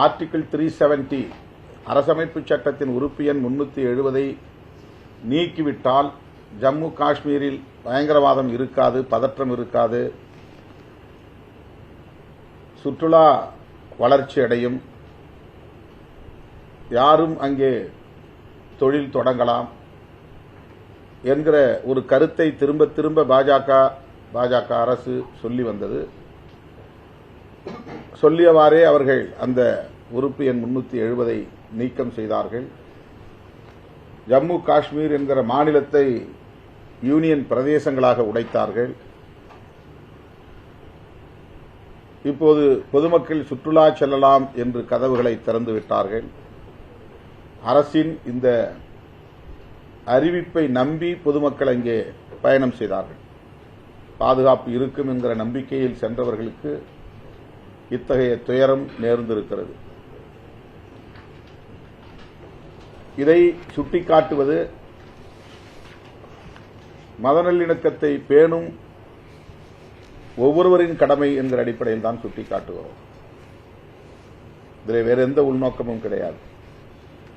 Article three seventy அரசமைப்பு சட்டத்தின் உறுப்பு எண் முன்னூற்றி எழுபதை நீக்கிவிட்டால் ஜம்மு காஷ்மீரில் பயங்கரவாதம் இருக்காது பதற்றம் இருக்காது. சுற்றுலா வளர்ச்சி அடையும். யாரும் அங்கே தொழில் தொடங்கலாம் என்கிற ஒரு கருத்தை திரும்ப திரும்ப பாஜக பாஜக அரசு சொல்லி வந்தது. சொல்லியவாறே அவர்கள் அந்த உறுப்பு எண் முன்னூற்றி எழுபதை நீக்கம் செய்தார்கள். ஜம்மு காஷ்மீர் என்கிற மாநிலத்தை யூனியன் பிரதேசங்களாக உடைத்தார்கள். இப்போது பொதுமக்கள் சுற்றுலா செல்லலாம் என்று கதவுகளை திறந்துவிட்டார்கள் அரசின் இந்த அறிவிப்பை நம்பி பொதுமக்கள் அங்கே பயணம் செய்தார்கள். பாதுகாப்பு இருக்கும் என்கிற நம்பிக்கையில் சென்றவர்களுக்கு இத்தகைய துயரம் நேர்ந்திருக்கிறது. இதை சுட்டிக்காட்டுவது மத நல்லிணக்கத்தை பேணும் ஒவ்வொருவரின் கடமை என்கிற அடிப்படையில் தான் சுட்டிக்காட்டுகிறோம். இதில் வேறு எந்த உள்நோக்கமும் கிடையாது.